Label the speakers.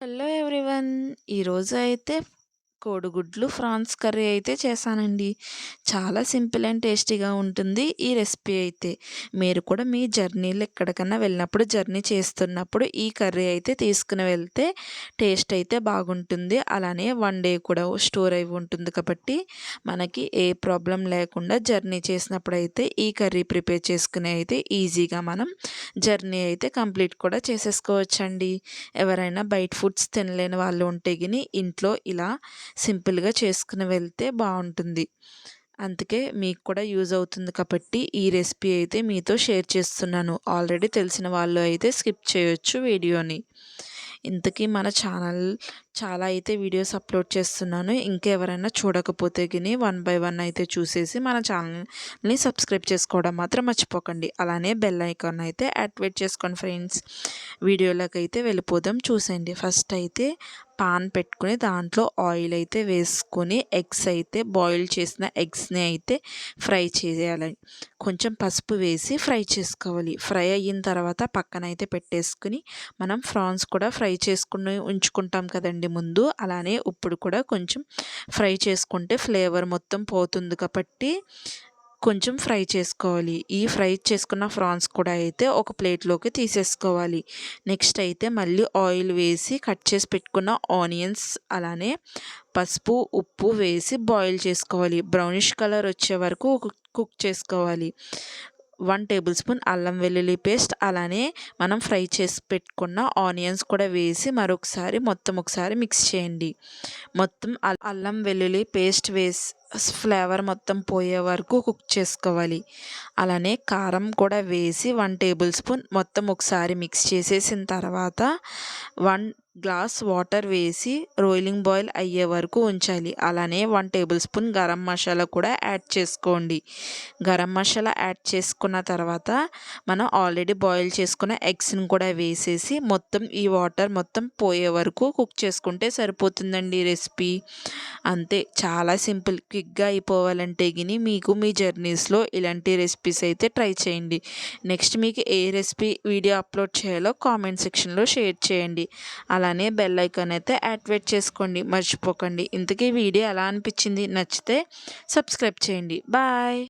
Speaker 1: Hello everyone ఈరోజు అయితే కోడిగుడ్లు ఫ్రాన్స్ కర్రీ అయితే చేశానండి. చాలా సింపుల్ అండ్ టేస్టీగా ఉంటుంది ఈ రెసిపీ అయితే. మీరు కూడా మీ జర్నీలో ఎక్కడికన్నా వెళ్ళినప్పుడు జర్నీ చేస్తున్నప్పుడు ఈ కర్రీ అయితే తీసుకుని వెళ్తే టేస్ట్ అయితే బాగుంటుంది. అలానే వన్ డే కూడా స్టోర్ అయి ఉంటుంది కాబట్టి మనకి ఏ ప్రాబ్లం లేకుండా జర్నీ చేసినప్పుడు అయితే ఈ కర్రీ ప్రిపేర్ చేసుకుని అయితే ఈజీగా మనం జర్నీ అయితే కంప్లీట్ కూడా చేసేసుకోవచ్చండి. ఎవరైనా బయట ఫుడ్స్ తినలేని వాళ్ళు ఉంటే గిని ఇంట్లో ఇలా సింపుల్గా చేసుకుని వెళ్తే బాగుంటుంది అందుకే మీకు కూడా యూజ్ అవుతుంది కాబట్టి ఈ రెసిపీ అయితే మీతో షేర్ చేస్తున్నాను. ఆల్రెడీ తెలిసిన వాళ్ళు అయితే స్కిప్ చేయొచ్చు వీడియోని. ఇంతకీ మన ఛానల్ చాలా అయితే వీడియోస్ అప్లోడ్ చేస్తున్నాను. ఇంకెవరైనా చూడకపోతే గిని వన్ బై వన్ అయితే చూసేసి మన ఛానల్ని సబ్స్క్రైబ్ చేసుకోవడం మాత్రం మర్చిపోకండి. అలానే బెల్ ఐకాన్ అయితే యాక్టివేట్ చేసుకోండి ఫ్రెండ్స్ వీడియోలోకి అయితే వెళ్ళిపోదాం. చూసేయండి. ఫస్ట్ అయితే పాన్ పెట్టుకుని దాంట్లో ఆయిల్ అయితే వేసుకొని ఎగ్స్ అయితే బాయిల్ చేసిన ఎగ్స్ని అయితే ఫ్రై చేయాలి. కొంచెం పసుపు వేసి ఫ్రై చేసుకోవాలి. ఫ్రై అయిన తర్వాత పక్కన అయితే పెట్టేసుకుని మనం ఫ్రాన్స్ కూడా ఫ్రై చేసుకుని ఉంచుకుంటాం కదండి. వేయండి ముందు అలానే ఇప్పుడు కూడా కొంచెం ఫ్రై చేసుకుంటే ఫ్లేవర్ మొత్తం పోతుంది కాబట్టి కొంచెం ఫ్రై చేసుకోవాలి. ఈ ఫ్రై చేసుకున్న ఫ్రాన్స్ కూడా అయితే ఒక ప్లేట్లోకి తీసేసుకోవాలి. నెక్స్ట్ అయితే మళ్ళీ ఆయిల్ వేసి కట్ చేసి పెట్టుకున్న ఆనియన్స్ అలానే పసుపు ఉప్పు వేసి బాయిల్ చేసుకోవాలి. బ్రౌనిష్ కలర్ వచ్చే వరకు కుక్ చేసుకోవాలి. వన్ టేబుల్ స్పూన్ అల్లం వెల్లుల్లి పేస్ట్ అలానే మనం ఫ్రై చేసి పెట్టుకున్న ఆనియన్స్ కూడా వేసి మరొకసారి మొత్తం ఒకసారి మిక్స్ చేయండి. మొత్తం అల్లం వెల్లుల్లి పేస్ట్ వేసి ఫ్లేవర్ మొత్తం పోయే వరకు కుక్ చేసుకోవాలి. అలానే కారం కూడా వేసి వన్ టేబుల్ స్పూన్ మొత్తం ఒకసారి మిక్స్ చేసేసిన తర్వాత వన్ గ్లాస్ వాటర్ వేసి రోయిలింగ్ బాయిల్ అయ్యే వరకు ఉంచాలి. అలానే one tablespoon garam masala కూడా యాడ్ చేసుకోండి. గరం మసాలా యాడ్ చేసుకున్న తర్వాత మనం ఆల్రెడీ బాయిల్ చేసుకున్న ఎగ్స్ని కూడా వేసేసి మొత్తం ఈ వాటర్ మొత్తం పోయే వరకు కుక్ చేసుకుంటే సరిపోతుందండి రెసిపీ. అంతే చాలా సింపుల్ క్విక్గా అయిపోవాలంటే గిని మీకు మీ జర్నీస్లో ఇలాంటి రెసిపీస్ అయితే ట్రై చేయండి. నెక్స్ట్ మీకు ఏ రెసిపీ వీడియో అప్లోడ్ చేయాలో కామెంట్ సెక్షన్లో షేర్ చేయండి. అలా అలానే బెల్ ఐకాన్ అయితే యాక్టివేట్ చేసుకోండి. మర్చిపోకండి. ఇంతకీ వీడియో ఎలా అనిపించింది నచ్చితే సబ్స్క్రైబ్ చేయండి. బాయ్